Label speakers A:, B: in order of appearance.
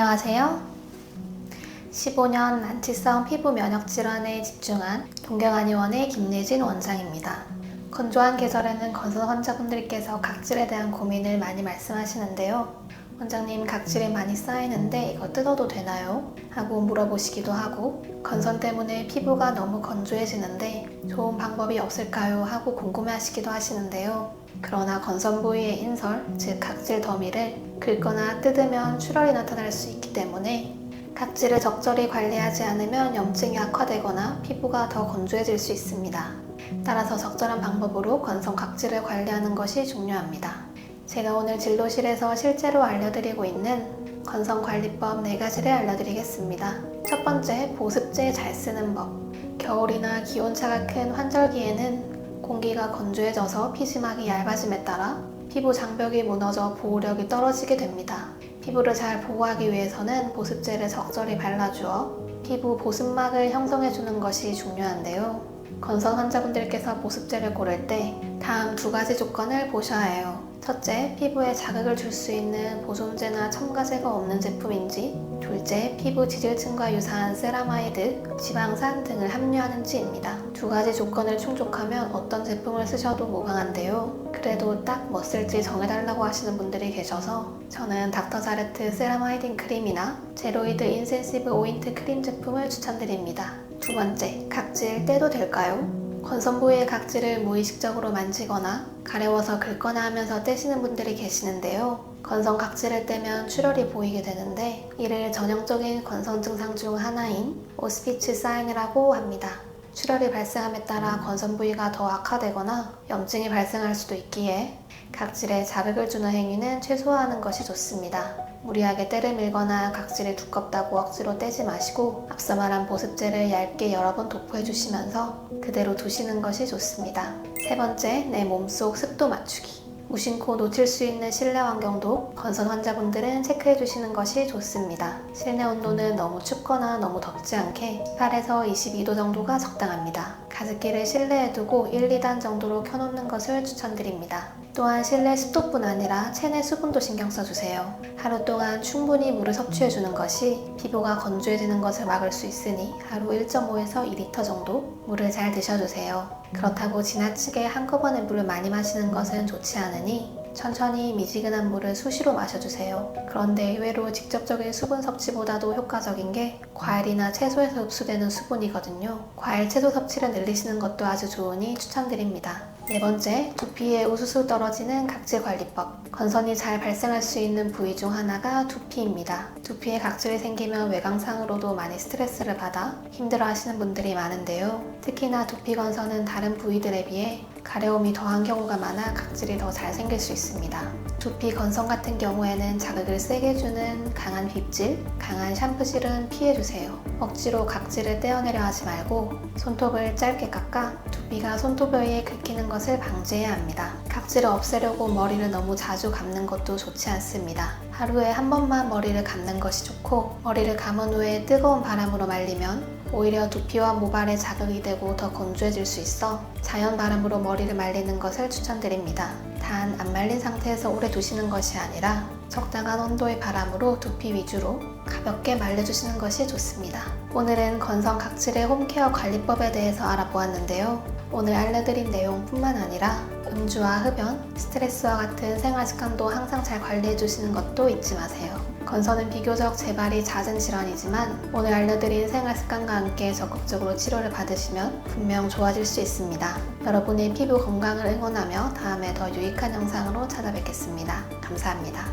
A: 안녕하세요. 15년 난치성 피부 면역 질환에 집중한 동경한의원의 김예진 원장입니다. 건조한 계절에는 건선 환자분들께서 각질에 대한 고민을 많이 말씀하시는데요. 원장님 각질이 많이 쌓이는데 이거 뜯어도 되나요? 하고 물어보시기도 하고 건선 때문에 피부가 너무 건조해지는데 좋은 방법이 없을까요? 하고 궁금해하시기도 하시는데요. 그러나 건선 부위의 인설, 즉 각질 더미를 긁거나 뜯으면 출혈이 나타날 수 있기 때문에 각질을 적절히 관리하지 않으면 염증이 악화되거나 피부가 더 건조해질 수 있습니다. 따라서 적절한 방법으로 건성 각질을 관리하는 것이 중요합니다. 제가 오늘 진료실에서 실제로 알려드리고 있는 건성 관리법 4가지를 알려드리겠습니다. 첫 번째, 보습제 잘 쓰는 법. 겨울이나 기온차가 큰 환절기에는 공기가 건조해져서 피지막이 얇아짐에 따라 피부 장벽이 무너져 보호력이 떨어지게 됩니다. 피부를 잘 보호하기 위해서는 보습제를 적절히 발라주어 피부 보습막을 형성해주는 것이 중요한데요. 건선 환자분들께서 보습제를 고를 때 다음 두 가지 조건을 보셔야 해요. 첫째, 피부에 자극을 줄 수 있는 보존제나 첨가제가 없는 제품인지, 둘째, 피부 지질층과 유사한 세라마이드, 지방산 등을 함유하는지입니다. 두 가지 조건을 충족하면 어떤 제품을 쓰셔도 무방한데요. 그래도 딱 뭐 쓸지 정해달라고 하시는 분들이 계셔서 저는 닥터자르트 세라마이딘 크림이나 제로이드 인센시브 오인트 크림 제품을 추천드립니다. 두 번째, 각질 떼도 될까요? 건선 부위의 각질을 무의식적으로 만지거나 가려워서 긁거나 하면서 떼시는 분들이 계시는데요. 건선 각질을 떼면 출혈이 보이게 되는데 이를 전형적인 건선 증상 중 하나인 오스피츠 사인이라고 합니다. 출혈이 발생함에 따라 건선 부위가 더 악화되거나 염증이 발생할 수도 있기에 각질에 자극을 주는 행위는 최소화하는 것이 좋습니다. 무리하게 때를 밀거나 각질이 두껍다고 억지로 떼지 마시고 앞서 말한 보습제를 얇게 여러 번 도포해 주시면서 그대로 두시는 것이 좋습니다. 세 번째, 내 몸속 습도 맞추기. 무심코 놓칠 수 있는 실내 환경도 건선 환자분들은 체크해 주시는 것이 좋습니다. 실내 온도는 너무 춥거나 너무 덥지 않게 8에서 22도 정도가 적당합니다. 가습기를 실내에 두고 1, 2단 정도로 켜놓는 것을 추천드립니다. 또한 실내 습도뿐 아니라 체내 수분도 신경 써주세요. 하루 동안 충분히 물을 섭취해주는 것이 피부가 건조해지는 것을 막을 수 있으니 하루 1.5에서 2리터 정도 물을 잘 드셔주세요. 그렇다고 지나치게 한꺼번에 물을 많이 마시는 것은 좋지 않으니 천천히 미지근한 물을 수시로 마셔주세요. 그런데 의외로 직접적인 수분 섭취보다도 효과적인 게 과일이나 채소에서 흡수되는 수분이거든요. 과일, 채소 섭취를 늘리시는 것도 아주 좋으니 추천드립니다. 네 번째, 두피에 우수수 떨어지는 각질 관리법. 건선이 잘 발생할 수 있는 부위 중 하나가 두피입니다. 두피에 각질이 생기면 외광상으로도 많이 스트레스를 받아 힘들어 하시는 분들이 많은데요. 특히나 두피 건선은 다른 부위들에 비해 가려움이 더한 경우가 많아 각질이 더 잘 생길 수 있습니다. 두피 건성 같은 경우에는 자극을 세게 주는 강한 빗질, 강한 샴푸질은 피해주세요. 억지로 각질을 떼어내려 하지 말고 손톱을 짧게 깎아 두피가 손톱 위에 긁히는 것을 방지해야 합니다. 각질을 없애려고 머리를 너무 자주 감는 것도 좋지 않습니다. 하루에 한 번만 머리를 감는 것이 좋고 머리를 감은 후에 뜨거운 바람으로 말리면 오히려 두피와 모발에 자극이 되고 더 건조해질 수 있어 자연 바람으로 머리를 말리는 것을 추천드립니다. 단 안 말린 상태에서 오래 두시는 것이 아니라 적당한 온도의 바람으로 두피 위주로 가볍게 말려주시는 것이 좋습니다. 오늘은 건성 각질의 홈케어 관리법에 대해서 알아보았는데요. 오늘 알려드린 내용뿐만 아니라 음주와 흡연, 스트레스와 같은 생활 습관도 항상 잘 관리해 주시는 것도 잊지 마세요. 건선은 비교적 재발이 잦은 질환이지만 오늘 알려드린 생활 습관과 함께 적극적으로 치료를 받으시면 분명 좋아질 수 있습니다. 여러분의 피부 건강을 응원하며 다음에 더 유익한 영상으로 찾아뵙겠습니다. 감사합니다.